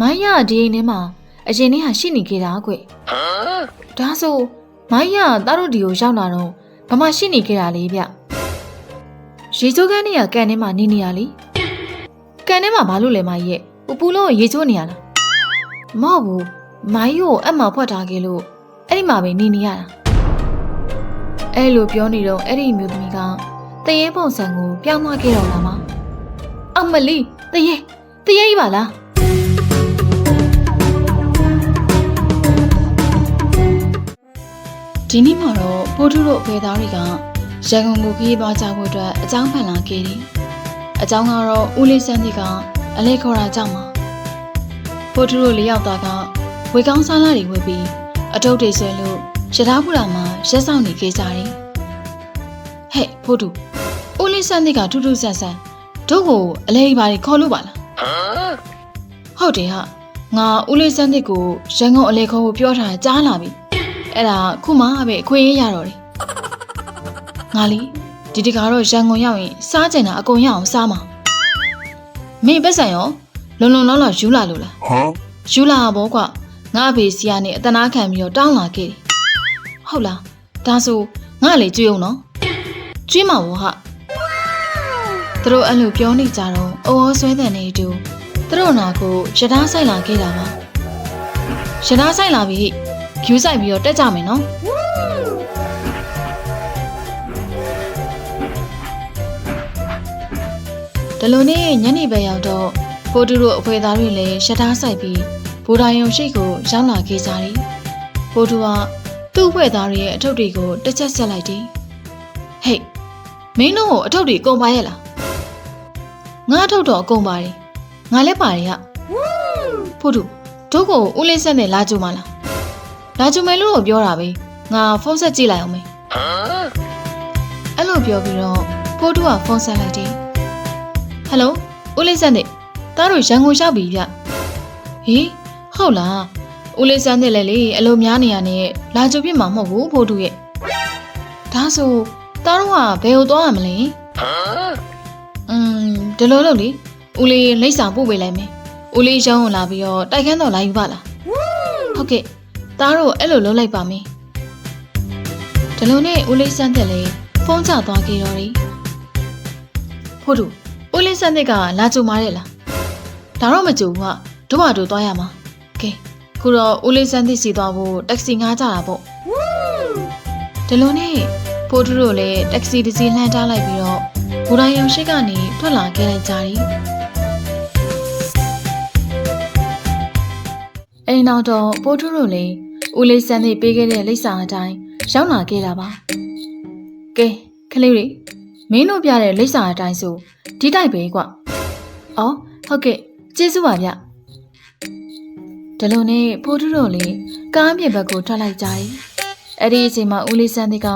မိုင်းရဒီအိမ်ထဲမှာအရင်နေ့ဟာရှိနေခဲ့တာကွဒါဆိုမိုင်းရသားတို့ဒီကိုရောက်လာတော့ဘာမှရှိနေခဲ့တာလေဗျရေချိုးကန်းနေရကန်ထဲမှာနေနေရလေကန်ထဲမှာဘာလို့လဲမိုင်းရဲ့ပူပူလုံးကိုရေချိုးနေရလားမဟုတ်ဘူးမိုင်းကိုအမှဖွက်ထားခဲ့လို့အဲ့ဒီမှာပဲနေနေရတာအဲ့လိုပြောနေတော့အဲ့ဒီမျိုးသမီးကတရေပုံစံကိုပြောင်းသွားခဲ့တော့လားမအမလီတရေတရေကြီးပါလား ဒီနေ့မှာတော့ပိုးထုတို့အဖေသားတွေကရန်ကုန်ကိုခရီးသွားကြဖို့အတွက်အကြောင်းဖန်လာခဲ့တယ်။အကြောင်းကတော့ဦးလေးစန်းတီကအလဲခေါ်တာကြောင့်ပါ။ပိုးထုတို့လေးယောက်သားကဝေကောင်းစားလာတွေဝယ်ပြီးအထုပ်တွေဆွဲလို့ရထားပူတာမှာရက်ဆောင်နေခဲ့ကြတယ်။ဟဲ့ပိုးထုဦးလေးစန်းတီကထူးထူးဆန်းဆန်းတို့ကိုအလဲပါတွေခေါ်လို့ပါလား။ဟုတ်တယ်ဟာငါဦးလေးစန်းတီကိုရန်ကုန်အလဲခေါ်ဖို့ပြောထားတာကြားလာပြီ။ အဲ့ဒါခုမှပဲအခွင့်အရေးရတော့တယ်ငါလီဒီတကတော့ရန်ကုန်ရောက်ရင်စားကြင်တာအကုန်ရအောင်စားမှာမင်းပတ်စံရောလုံလုံလောက်လောက်ယူလာလို့လား Huh? ယူလာဘောကွာငါအဖေစီကနေအတနာခံပြီးတော့တောင်းလာခဲ့တယ်ဟုတ်လားဒါဆိုငါလေကြွေးအောင်နော်ကြွေးမှာဘောဟာသူတို့အဲ့လိုပြောနေကြတော့အော်အော်ဆွဲတဲ့နေတူသူတို့နာကိုရထားဆိုင်လာခဲ့တာပါရထားဆိုင်လာပြီဟိ ကျူးဆိုင်ပြီးတော့တက်ကြမယ်နော်ဒီလိုနဲ့ညနေပဲရောက်တော့ဖိုးတူတို့အဖွဲသားတွေလည်းရှထားဆိုင်ပြီးဘူဒိုင်ယုံရှိကိုရောက်လာခဲ့ကြတယ်ဖိုးတူကသူ့အဖွဲသားတွေရဲ့အထုပ်တွေကိုတစ်ချက်ဆက်လိုက်တယ်ဟေးမင်းတို့ကိုအထုပ်တွေကုန်ပါရဲ့လားငါအထုပ်တော့အကုန်ပါတယ်ငါလည်းပါတယ်ဟာဖိုးတူတို့ကိုဦးလေးဆက်နဲ့လာကြုံမလား လာကြမယ်လို့တော့ပြောတာပဲငါဖုန်းဆက်ကြည့်လိုက်အောင်မေအဲ့လိုပြောပြီးတော့ဖိုးတူကဖုန်းဆက်လိုက်တယ်ဟယ်လိုဦးလေးစန်းတဲ့တားတို့ရန်ကုန်ရောက်ပြီဗျဟေးဟုတ်လားဦးလေးစန်းတဲ့လေလေအလိုများနေရနဲ့လာကြပြစ်မှာမဟုတ်ဘူးဖိုးတူရဲ့ဒါဆိုတားတို့ကဘယ်ကိုသွားရမလဲอืมဒီလိုလို့လေဦးလေးလိပ်စာပို့ပေးလိုက်မယ်ဦးလေးရောင်းဝင်လာပြီးတော့တိုက်ခန်းတော့လာယူပါလားဟုတ်ကဲ့ သားတို့အဲ့လိုလုပ်လိုက်ပါမယ်။ဒီလိုနဲ့ဦးလေးစန်းသက်လည်းဖုန်းချသွားခဲ့တော့တယ်။ဖို့တို့ဦးလေးစန်းသက်ကလာကြုံမာရဲ့လား။ဒါတော့မကြုံဘူးကတို့ဟာတို့သွားရမှာ။ကဲခုတော့ဦးလေးစန်းသက်စီသွားဖို့တက္ကစီငှားကြတာပေါ့။ဒီလိုနဲ့ဖို့တို့တို့လည်းတက္ကစီတစ်စီးလှမ်းထားလိုက်ပြီးတော့ဘူဒိုင်ယုံရှိကနေထွက်လာခဲ့လိုက်ကြတယ်။အိမ်နောက်တော့ပိုးထူးတို့လည်း ဦးလေးစန်းသိပေးခဲ့တဲ့လိပ်စာအတိုင်းရောက်လာခဲ့တာပါ။ကဲခလေးတွေမင်းတို့ပြတဲ့လိပ်စာအတိုင်းဆိုဒီတိုက်ပဲကွ။အော်ဟုတ်ကဲ့ကျေးဇူးပါဗျ။ဒီလိုနဲ့ပိုးထူးတို့လည်းကားပြင်ဘက်ကိုထွက်လိုက်ကြတယ်။အဲ့ဒီအချိန်မှာဦးလေးစန်းသိက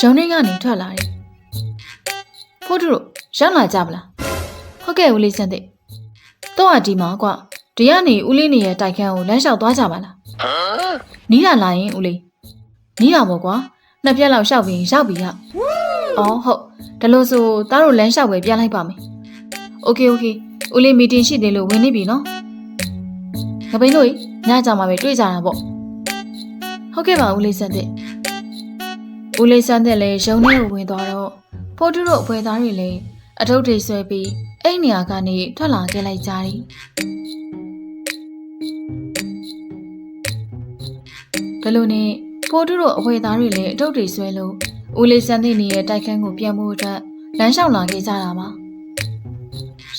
ရုံးထဲကနေထွက်လာတယ်။ပိုးထူးတို့ရောက်လာကြမလား။ဟုတ်ကဲ့ဦးလေးစန်းသိတော့အဒီမှာကွဒီကနေဦးလေးနေရဲ့တိုက်ခန်းကိုလမ်းလျှောက်သွားကြပါလား။ နီးလာလာရင်ဦးလေးနီးလာပေါ့ကွာနှစ်ပြက်လောက်ရှောက်ပြီးရောက်ပြီရ။အော်ဟုတ်ဒါလို့ဆိုသားတို့လမ်းလျှောက်ပဲပြန်လိုက်ပါမယ်။ Okay okay ဦးလေးမီတင်ရှိတယ်လို့ဝင်နေပြီနော်။ငပိန်တို့ညကြမှာပဲတွေ့ကြတာပေါ့။ဟုတ်ကဲ့ပါဦးလေးစံတဲ့။ဦးလေးစံတဲ့လည်းရုံထဲကိုဝင်သွားတော့ဖိုးတူတို့အဖွဲသားတွေလည်းအထုပ်တွေဆွဲပြီးအဲ့နေရာကနေထွက်လာခဲ့လိုက်ကြတယ်။ ဒါလိုနဲ့ပိုးတူတို့အဝေသားတွေလည်းအထုပ်တွေဆွဲလို့ဦးလေးစန်းသိနေရဲ့တိုက်ခန်းကိုပြန်ဖို့အတွက်လမ်းလျှောက်လာခဲ့ကြတာပါ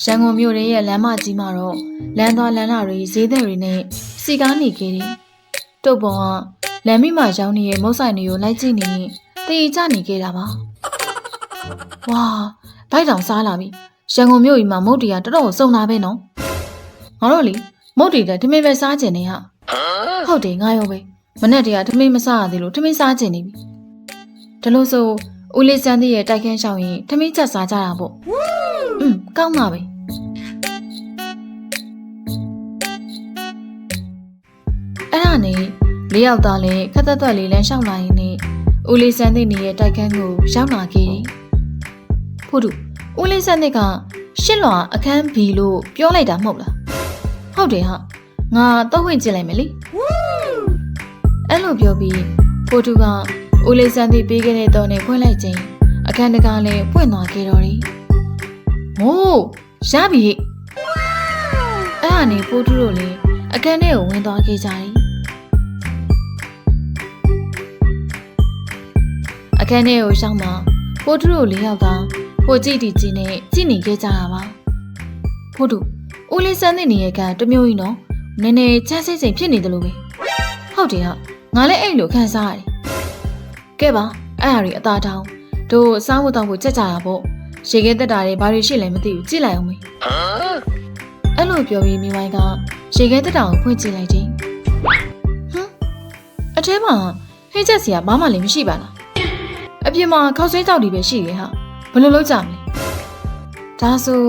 ရန်ကုန်မြို့ရဲ့လမ်းမကြီးမှာတော့လမ်းသွားလမ်းလာတွေဈေးသည်တွေနဲ့စီကားနေခဲ့တယ်တုတ်ပေါ်ကလမ်းမိမှာရောင်းနေတဲ့မုတ်ဆိုင်တွေကိုလိုက်ကြည့်နေရင်တည်ကြနေခဲ့တာပါဝါဘိုက်တောင်စားလာပြီရန်ကုန်မြို့ကြီးမှာမုတ်တီကတော်တော်စုံတာပဲနော်ငါတို့လေမုတ်တီကထမင်းပဲစားကျင်နေဟာဟုတ်တယ်ငါရောပဲ မနဲ့တည်းကထမင်းမစားရသေးလို့ထမင်းစားကျင်နေပြီဒါလို့ဆိုဦးလေးစန်းသေးရဲ့တိုက်ခန်းရှောင်းရင်ထမင်းချက်စားကြတာပေါ့อืมကောင်းပါပဲအဲ့ဒါနဲ့လေးယောက်သားလည်းခက်သက်သက်လေးလမ်းလျှောက်လာရင်နဲ့ဦးလေးစန်းသေးနေရဲ့တိုက်ခန်းကိုရောက်လာခဲ့တယ်ဖို့တူဦးလေးစန်းသေးကရှစ်လွာအခန်းဘီလို့ပြောလိုက်တာမဟုတ်လားဟုတ်တယ်ဟာငငါတော့ဝင်ကြည့်လိုက်မယ်လေ အဲ့လိုပြောပြီးဖိုတူကဦးလေးစန်းသည်ပေးခဲ့တဲ့တော့နဲ့ဖွင့်လိုက်ခြင်းအခန်းတကားလည်းပွင့်သွားခဲ့တော်တယ်မိုးရပြီဟိအဲ့ဟာနေဖိုတူတို့လည်းအခန်းထဲကိုဝင်သွားခဲ့ကြတယ်အခန်းထဲကိုရှောင်းမှာဖိုတူတို့လေးယောက်ကဖိုကြည့်တီကြီးနဲ့ကြည့်နေခဲ့ကြတာပါဖိုတူဦးလေးစန်းတဲ့နေရာကတမျိုးကြီးနော်နည်းနည်းချမ်းစိတ်စိတ်ဖြစ်နေတယ်လို့ပဲဟုတ်တယ်ဟာ ငါလည်းအဲ့လိုခံစားရတယ်ကဲပါအဲ့ဟာတွေအသာတောင်းတို့စားဖို့တောက်ဖို့ကြက်ကြတာပေါ့ရေခဲတက်တာတွေဘာတွေရှိလဲမသိဘူးကြည့်လိုက်အောင်မေအဲ့လိုပြောပြီးမိဝိုင်းကရေခဲတက်တာကိုဖွင့်ကြည့်လိုက်တယ်ဟမ်အထဲမှာဟိတ်ချက်စီကဘာမှလည်းမရှိပါလားအပြင်မှာခောက်ဆွဲကြောက်တွေပဲရှိတယ်ဟာဘယ်လိုလုပ်ကြမလဲဒါဆို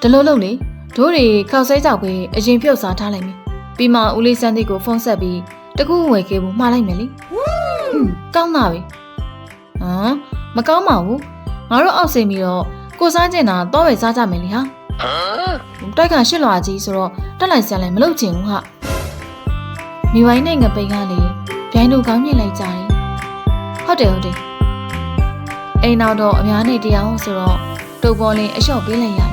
ဒီလိုလုပ်လေတို့တွေခောက်ဆွဲကြောက်ပဲအရင်ပြုတ်စားထားလိုက်မယ်ပြီးမှဦးလေးစန်းသိကိုဖုန်းဆက်ပြီး တကူဝယ်ခဲ့ဖို့မှားလိုက်မယ်လေဟွန်းကောင်းတာပဲဟမ်မကောင်းပါဘူးငါတို့အောက်စိမ်ပြီးတော့ကိုစားကျင်တာတော့ပဲစားကြမယ်လေဟာတိုက်ကရှစ်လွာကြီးဆိုတော့တက်လိုက်စမ်းလိုက်မလုပ်ချင်ဘူးဟာမိဝိုင်းနဲ့ငပိန်ကလေဗျိုင်းတို့ကောင်းမြင်လိုက်ကြတယ်ဟုတ်တယ်ဟုတ်တယ်အိမ်နောက်တော့အများနဲ့တရားဟုတ်ဆိုတော့တုပ်ပေါ်လင်းအလျှော့ပေးလိုက်ရတယ်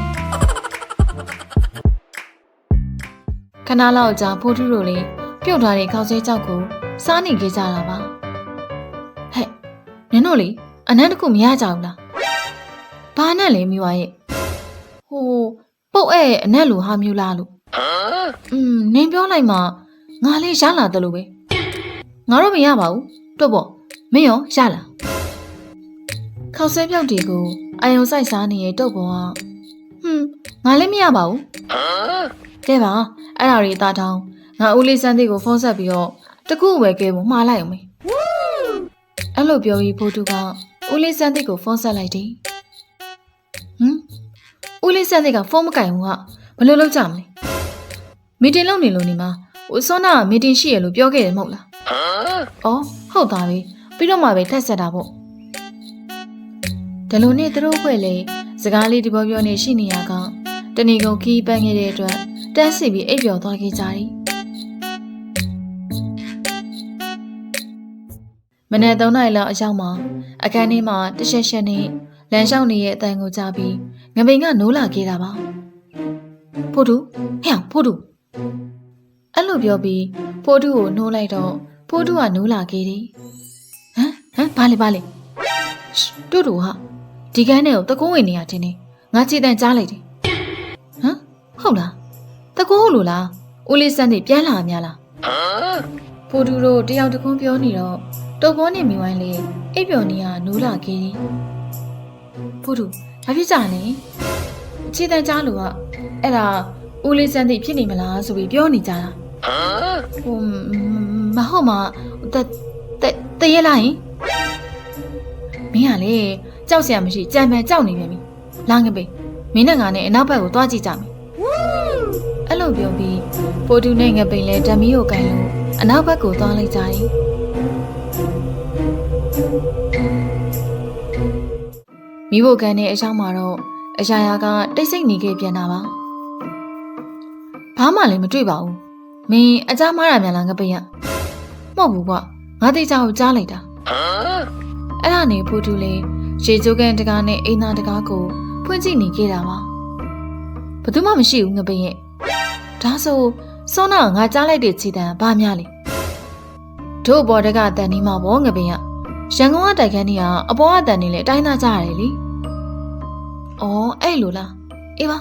ခဏလောက်ကြာဖိုးထုတို့လည်း ပြုတ်ထားတဲ့ခေါက်ဆွဲကြောက်ကိုစားနေခဲ့ကြတာပါဟဲ့နင်တို့လေအနမ်းတစ်ခုမရကြဘူးလားဘာနဲ့လဲမိဝါရဲ့ဟိုပုတ်အဲ့အနက်လိုဟာမျိုးလားလို့อืมနင်ပြောလိုက်မှငါလေးရလာတယ်လို့ပဲငါတော့မရပါဘူးတော့ပေါ့မင်းရောရလားခေါက်ဆွဲပြောက်တွေကိုအာယုံဆိုင်စားနေတဲ့တုတ်ပေါ်ကဟွန်းငါလည်းမရပါဘူးကဲပါအဲ့ဒါတွေအသားထောင်း ငါဦးလေးစန်းသေးကိုဖုန်းဆက်ပြီးတော့တကူဝယ်ခဲ့ဖို့မှားလိုက်အောင်မေအဲ့လိုပြောပြီးဖိုးတူကဦးလေးစန်းသေးကိုဖုန်းဆက်လိုက်တယ်ဟမ်ဦးလေးစန်းသေးကဖုန်းမကင်ဘူးဟာဘယ်လိုလုပ်ကြမလဲမီတင်လုပ်နေလို့နေမှာဦးစောနာကမီတင်ရှိရလို့ပြောခဲ့တယ်မဟုတ်လားအော်ဟုတ်သားပြီပြီးတော့မှပဲထက်ဆက်တာပေါ့ဒါလိုနဲ့သူတို့ဖွဲ့လေစကားလေးဒီပေါ်ပြောနေရှိနေရကတဏီကုံခီးပန်းခဲ့တဲ့အတွက်တန်းစီပြီးအိပ်ပျော်သွားခဲ့ကြတယ် မနေ့3နာရီလောက်အရောက်မှာအခန်းထဲမှာတရှက်ရှက်နဲ့လမ်းလျှောက်နေရဲ့အတန်ကိုကြားပြီးငပိန်ကနိုးလာခဲ့တာပါဖိုးတူဟဲ့ဖိုးတူအဲ့လိုပြောပြီးဖိုးတူကိုနှိုးလိုက်တော့ဖိုးတူကနိုးလာခဲ့တယ်ဟမ်ဟမ်ဘာလဲဘာလဲတူတူဟာဒီကန်းနဲ့ကိုတကုံးဝင်နေရတင်နေငါခြေတန်ကြားလိုက်တယ်ဟမ်ဟုတ်လားတကုံးဟုတ်လို့လားဦးလေးစန်းနေပြန်လာများလားဖိုးတူတို့တယောက်တကွန်းပြောနေတော့ တုပ်ဘောနဲ့မိဝိုင်းလေးအိပ်ပျော်နေရနိုးလာခဲ့တယ်ဖိုးတူဘာဖြစ်ကြလဲခြေတန်ကြားလို့ကအဲ့ဒါဦးလေးစန်းသိဖြစ်နေမလားဆိုပြီးပြောနေကြတာဟိုမဟုတ်မတတတရဲလိုက်ရင်မင်းကလေကြောက်စရာမရှိကြံပန်ကြောက်နေပြန်ပြီလာငပိမင်းနဲ့ငါနဲ့အနောက်ဘက်ကိုသွားကြည့်ကြမယ်အဲ့လိုပြောပြီးပိုတူနဲ့ငပိန်လဲဓမီကိုကန်လို့အနောက်ဘက်ကိုသွားလိုက်ကြတယ် မိဖို့ကန်တဲ့အကြောင်းမှာတော့အရာရာကတိတ်ဆိတ်နေခဲ့ပြန်တာပါဘာမှလည်းမတွေ့ပါဘူးမင်းအကြမ်းမားတာများလားငပိန်ရမဟုတ်ဘူးကွာငါတိတ်ချောက်ကြားလိုက်တာအဲ့ဒါနေဖိုတူလေးရေကျိုးကန်တကားနဲ့အိမ်သားတကားကိုဖွင့်ကြည့်နေခဲ့တာပါဘယ်သူမှမရှိဘူးငပိန်ရဲ့ဒါဆိုစောနာငါကြားလိုက်တဲ့ခြေတံဘာများလဲတို့ဘော်တကတန်နီးမှာပေါ့ငပိန်က ရန်ကုန်ကတိုက်ခန်းကြီးကအပေါ်ကတန်နေလေအတိုင်းသားကြရတယ်လေ။အော်အဲ့လိုလား။အေးပါ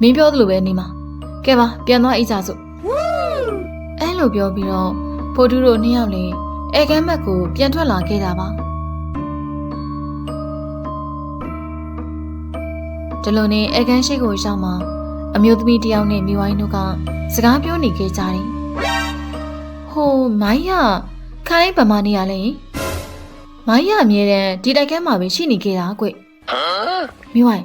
မင်းပြောသလိုပဲနေမှာ။ကဲပါပြန်သွားအိတ်ကြစို့။အဲ့လိုပြောပြီးတော့ဖိုတူတို့နှစ်ယောက်လေအဲကမ်းဘက်ကိုပြန်ထွက်လာခဲ့တာပါ။ဒီလိုနဲ့အဲကမ်းရှိကိုရောက်မှာအမျိုးသမီးတစ်ယောက်နဲ့မိဝိုင်းတို့ကစကားပြောနေခဲ့ကြတယ်။ဟိုမိုင်းရခိုင်းဗမာနေရလဲ။ မိုင်းရအမြဲတမ်းဒီတိုက်ကမ်းမှာပဲရှိနေခဲ့တာကွ။မိဝိုင်း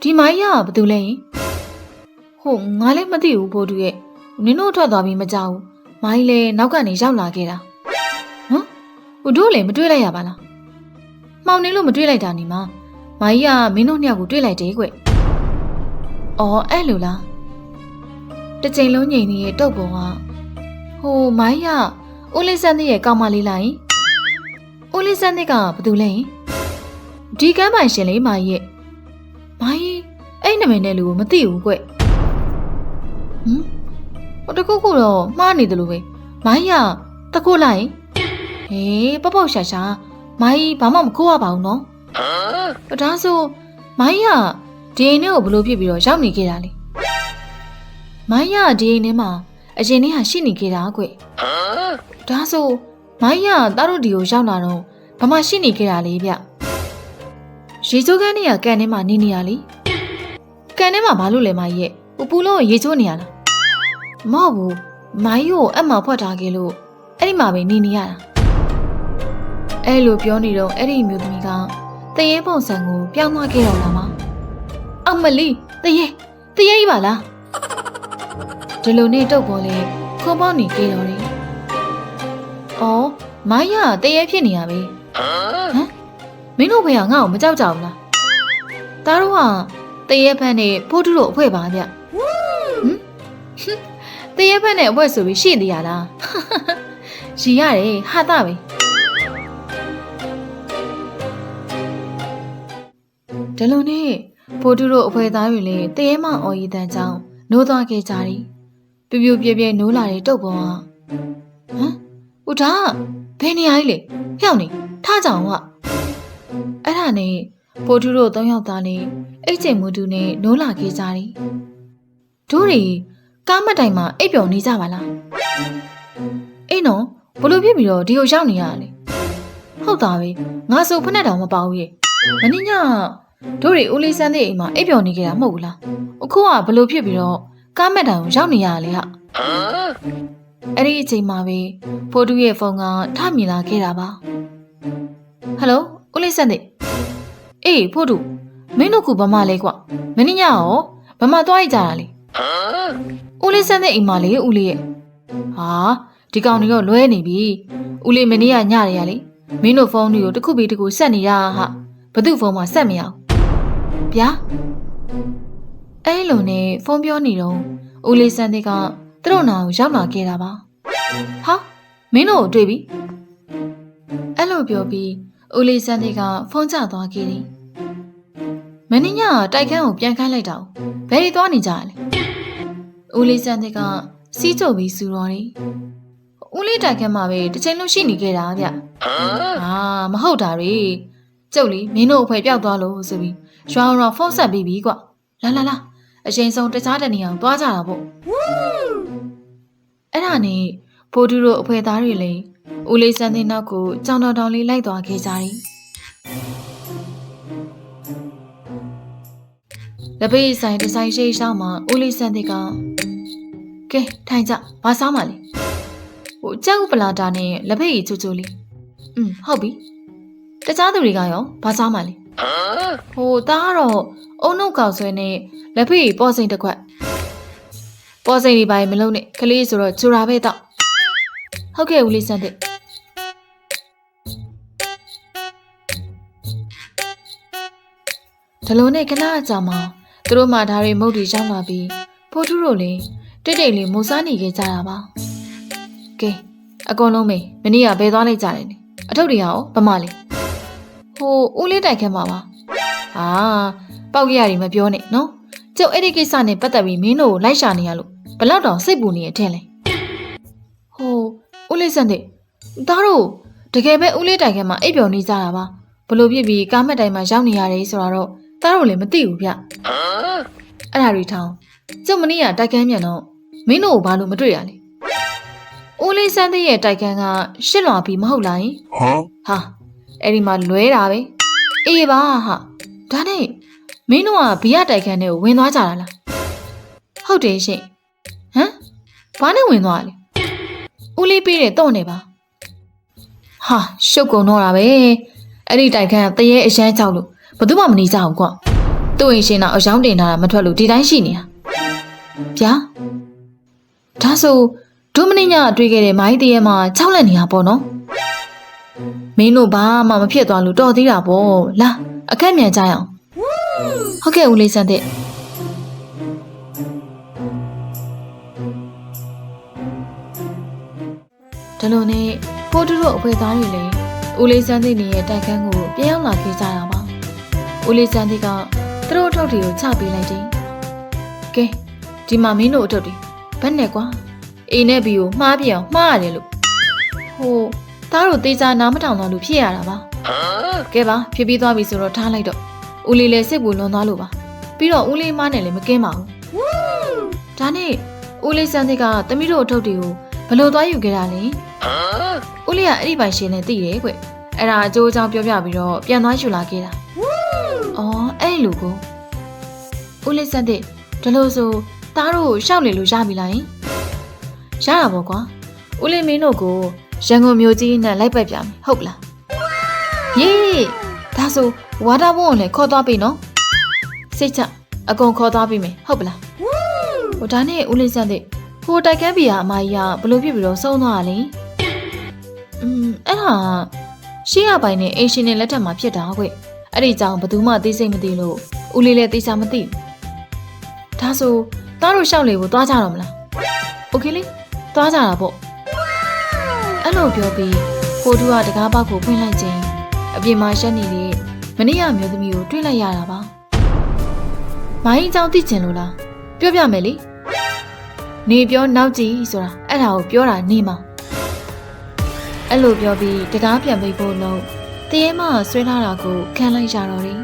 ဒီမိုင်းရကဘာတူလဲရင်။ဟိုငါလည်းမသိဘူးဘိုးတူရဲ့။နင်တို့ထွက်သွားပြီးမကြောက်ဘူး။မိုင်းလည်းနောက်ကနေရောက်လာခဲ့တာ။ဟမ်။ဟိုတို့လည်းမတွေ့လိုက်ရပါလား။မှောင်နေလို့မတွေ့လိုက်တာနေမှာ။မိုင်းရမင်းတို့နှစ်ယောက်ကိုတွေ့လိုက်တယ်ကွ။အော်အဲ့လိုလား။ဒတစ်ချိန်လုံးငြိမ်နေတဲ့တုတ်ပုံကဟိုမိုင်းရဦးလေးစန်းတဲ့ရဲ့ကောင်းမလေးလိုက် ဦးလေးစန်းတဲ့ကဘာတူလဲဒီကမ်းပိုင်ရှင်လေးမိုင်းရဲ့မိုင်းအဲ့နာမည်နဲ့လူကိုမသိဘူးကွဟမ်ဟိုတခုခုတော့မှားနေတယ်လို့ပဲမိုင်းရတခုလိုက်ဟေးပပောက်ရှာရှာမိုင်းဘာမှမခိုးရပါဘူးနော်ဒါဆိုမိုင်းရဒီအိမ်ထဲကိုဘလို့ဖြစ်ပြီးတော့ရောက်နေခဲ့တာလေမိုင်းရဒီအိမ်ထဲမှာအရင်နေ့ဟာရှိနေခဲ့တာကွဒါဆို မိုင်းရတားတို့ဒီကိုရောက်လာတော့ဘာမှရှိနေခဲ့တာလေဗျရေချိုးကန်းနေရကန်ထဲမှာနေနေရလေကန်ထဲမှာဘာလို့လဲမိုင်းရဲ့ပူပူလုံးကိုရေချိုးနေရလားမဟုတ်ဘူးမိုင်းကိုအမှဖွက်ထားခဲ့လို့အဲ့ဒီမှာပဲနေနေရတာအဲ့လိုပြောနေတော့အဲ့ဒီမျိုးသမီးကတရေပုံစံကိုပြောင်းသွားခဲ့တော့လားမအမလီတရေတရေကြီးပါလားဒီလိုနဲ့တုတ်ပေါ်လေခေါ်ပေါက်နေကြတော့တယ် အော်မိုင်းရတရေဖြစ်နေရပဲဟမ်မင်းတို့ဖေကငါ့ကိုမကြောက်ကြဘူးလားဒါတို့ဟာတရေဖက်နဲ့ဖိုးထုတို့အဖွဲပါဗျဟမ်တရေဖက်နဲ့အဖွဲဆိုပြီးရှိနေရလားရီရတယ်ဟာတာပဲဒီလိုနဲ့ဖိုးထုတို့အဖွဲသားတွေလည်းတရေမအော်ရီတန်ကြောင်းနိုးသွားခဲ့ကြတယ်ပြပြပြပြနိုးလာတဲ့တုတ်ပေါ်ကဟမ် ဦးဒါဘယ်နေရာကြီးလဲဖျောက်နေထားကြအောင်ကအဲ့ဒါနဲ့ဖိုးထုတို့သုံးယောက်သားနဲ့အိတ်ချိန်မူတူနဲ့နိုးလာခဲ့ကြတယ်တို့တွေကားမတိုင်မှာအိပ်ပျော်နေကြပါလားအေးနော်ဘလို့ဖြစ်ပြီးတော့ဒီကိုရောက်နေရတာလေဟုတ်တာပဲငါဆိုဖက်နဲ့တောင်မပေါဘူးရဲ့မင်းညတို့တွေဦးလေးစန်းတဲ့အိမ်မှာအိပ်ပျော်နေကြတာမဟုတ်ဘူးလားအခုကဘလို့ဖြစ်ပြီးတော့ကားမတိုင်ကိုရောက်နေရတာလေဟာ အဲ့ဒီအချိန်မှာပဲဖိုးတူရဲ့ဖုန်းကထမြင်လာခဲ့တာပါဟယ်လိုဦးလေးစန်းတဲ့အေးဖိုးတူမင်းတို့ကဘာမှလဲကွမင်းညရောဘာမှသွားရကြတာလေဦးလေးစန်းတဲ့အိမ်မှာလေဦးလေးရဲ့ဟာဒီကောင်တွေတော့လွဲနေပြီဦးလေးမနေ့ကညရရလေမင်းတို့ဖုန်းတွေကိုတစ်ခုပြီးတစ်ခုဆက်နေရဟာဘသူ့ဖုန်းမှာဆက်မရအောင်ဗျာအဲ့လိုနဲ့ဖုန်းပြောနေတော့ဦးလေးစန်းတဲ့က သူတို့နာကိုရောက်လာခဲ့တာပါဟာမင်းတို့ကိုတွေ့ပြီအဲ့လိုပြောပြီးဦးလေးစန်းတဲ့ကဖုန်းချသွားခဲ့တယ်မင်းညကတိုက်ခန်းကိုပြန်ခိုင်းလိုက်တာဘယ်ရီသွားနေကြလဲဦးလေးစန်းတဲ့ကစီးကြုပ်ပြီးစူတော်တယ်ဦးလေးတိုက်ခန်းမှာပဲတစ်ချိန်လုံးရှိနေခဲ့တာဗျဟာမဟုတ်တာတွေကျုပ်လီမင်းတို့အဖွဲပျောက်သွားလို့ဆိုပြီးရွာရောဖုန်းဆက်ပြီးပြီကွလာလာလာအချိန်ဆုံးတခြားတနေအောင်သွားကြတာပေါ့အဲ့ဒါ နဲ့ဘိုးတူတို့အဖွဲသားတွေလည်းဦးလေးစန်းတဲ့နောက်ကိုကြောင်တော်တောင်လေးလိုက်သွားခဲ့ကြတယ်လက်ပေးဆိုင်ဒီဇိုင်းရှိရှောင်းမှာဦးလေးစန်းတဲ့ကကဲထိုင်ကြဘာစားမှလဲဟိုကြောက်ပလာတာနဲ့လက်ဖက်ရည်ချိုချိုလေးอืมဟုတ်ပြီတခြားသူတွေကရောဘာစားမှလဲဟိုတားကတော့အုံနှုတ်ကောက်ဆွဲနဲ့လက်ဖက်ရည်ပေါ်စိန်တစ်ခွက် ပေါ်စိန်ဒီပိုင်းမလုံးနဲ့ကလေးဆိုတော့ချူတာပဲတော့ဟုတ်ကဲ့ဦးလေးစန်းတဲ့ဒလုံးနဲ့ခဏအကြာမှာသူတို့မှဒါတွေမုတ်တီရောက်လာပြီးဖိုးထူးတို့လည်းတိတ်တိတ်လေးမူစားနေခဲ့ကြတာပါကဲအကုန်လုံးမေမနေ့ကဘယ်သွားလိုက်ကြတယ်လဲအထုပ်တွေရောဗမာလေးဟိုဦးလေးတိုက်ခဲမှာပါဟာပောက်ကြရတယ်မပြောနဲ့နော်ကျုပ်အဲ့ဒီကိစ္စနဲ့ပတ်သက်ပြီးမင်းတို့ကိုလိုက်ရှာနေရလို့ ဘလောက်တောင်စိတ်ပူနေရထင်လဲဟိုဦးလေးစံတဲ့ဒါတို့တကယ်ပဲဦးလေးတိုက်ခဲမှာအိပ်ပျော်နေကြတာပါဘလို့ဖြစ်ပြီးကားမက်တိုင်မှာရောက်နေရတယ်ဆိုတော့ဒါတို့လည်းမသိဘူးဗျအဲ့ဒါတွေထောင်းကျုပ်မနေ့ကတိုက်ကန်းမြန်တော့မင်းတို့ကိုဘာလို့မတွေ့ရလဲဦးလေးစန်းသေးရဲ့တိုက်ကန်းကရှစ်လွာပြီမဟုတ်လားယင် Huh? ဟာအဲ့ဒီမှာလွဲတာပဲအေးပါဟာဒါနဲ့မင်းတို့ကဘီရတိုက်ခန်းထဲကိုဝင်သွားကြတာလားဟုတ်တယ်ရှင်ဟမ် ဘာနဲ့ဝင်သွားလဲဦးလေးပေးတယ်တော့နေပါဟာရှုပ်ကုန်တော့တာပဲအဲ့ဒီတိုက်ခန်းကတရေအရန်ကြောက်လို့ဘယ်သူမှမနေကြဘူးကွာသူ့ရင်ရှင်တော့အယောင်းတင်ထားတာမထွက်လို့ဒီတိုင်းရှိနေတာဗျာဒါဆိုဒုမင်းညတွေ့ခဲ့တဲ့မိုင်းတရေမှာကြောက်လက်နေတာပေါ့နော်မင်းတို့ဘာမှမဖြစ်သွားလို့တော်သေးတာပေါ့လာအခက်မြန်ကြရအောင်ဟုတ်ကဲ့ဦးလေးစံတဲ့ ဒီလိုနဲ့ဖိုးတူတို့အဖွဲသားတွေလည်းဦးလေးစန်းသိနေရဲ့တိုက်ခန်းကိုပြန်ရောက်လာခဲ့ကြတာပါဦးလေးစန်းသိကသူတို့အထုပ်တွေကိုချပေးလိုက်တယ်ကဲဒီမှာမင်းတို့အထုပ်တွေဘယ်နဲ့ကွာအိမ်နဲ့ဘီကိုမှားပြအောင်မှားရတယ်လို့ဟိုသားတို့တေးစားနားမထောင်တော့လို့ဖြစ်ရတာပါကဲပါဖြစ်ပြီးသွားပြီဆိုတော့ထားလိုက်တော့ဦးလေးလည်းစိတ်ပူလွန်သွားလို့ပါပြီးတော့ဦးလေးမနဲ့လည်းမကင်းပါဘူးဒါနဲ့ဦးလေးစန်းသိကတမီးတို့အထုပ်တွေကိုဘယ်လိုသွားယူခဲ့တာလဲ ဦးလေးကအဲ့ဒီပိုင်ရှင်နဲ့တည်တယ်ကွ။အဲ့ဒါအကျိုးအကြောင်းပြောပြပြီးတော့ပြန်သွားယူလာခဲ့တာ။အော်အဲ့လိုကိုဦးလေးစက်တဲ့ဒီလိုဆိုသားတို့ရှောက်လေလို့ရပြီလားယင်။ရတာပေါ့ကွာ။ဦးလေးမင်းတို့ကိုရန်ကုန်မြို့ကြီးနဲ့လိုက်ပတ်ပြမယ်ဟုတ်လား။ယေးဒါဆိုဝါတာဘုံကိုလည်းခေါ်သွားပြီနော်။စိတ်ချအကုန်ခေါ်သွားပြီမယ်ဟုတ်ပလား။ဟိုဒါနဲ့ဦးလေးစက်တဲ့ဟိုတိုက်ကန်းပီယာအမကြီးကဘလို့ဖြစ်ပြီးတော့ဆုံးသွားတာလဲ။อืม အဲ့ဟာရှေ့ရပိုင်းနဲ့အင်ရှင်နဲ့လက်ထက်မှာဖြစ်တာကွ။အဲ့ဒီကြောင့်ဘယ်သူမှသိစိတ်မသိလို့ဦးလေးလည်းသိချာမသိဘူး။ဒါဆိုသားတို့ရှောက်လေကိုသွားကြတော့မလား။ Okay လေသွားကြတာပေါ့။အဲ့လိုပြောပြီးကိုတူကတကားပေါက်ကိုဖွင့်လိုက်ခြင်းအပြင်မှာရှက်နေတဲ့မနေ့ကမျိုးသမီးကိုတွေ့လိုက်ရတာပါ။မိုင်းအကြောင်းသိချင်လို့လား။ပြောပြမယ်လေ။နေပြောနောက်ကြည့်ဆိုတာအဲ့ဒါကိုပြောတာနေမှာ။ အဲ့လိုပြောပြီးတကားပြန်ပိတ်ဖို့လို့တရဲမဆွေးထားတာကိုခံလိုက်ကြတော့တယ်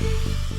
you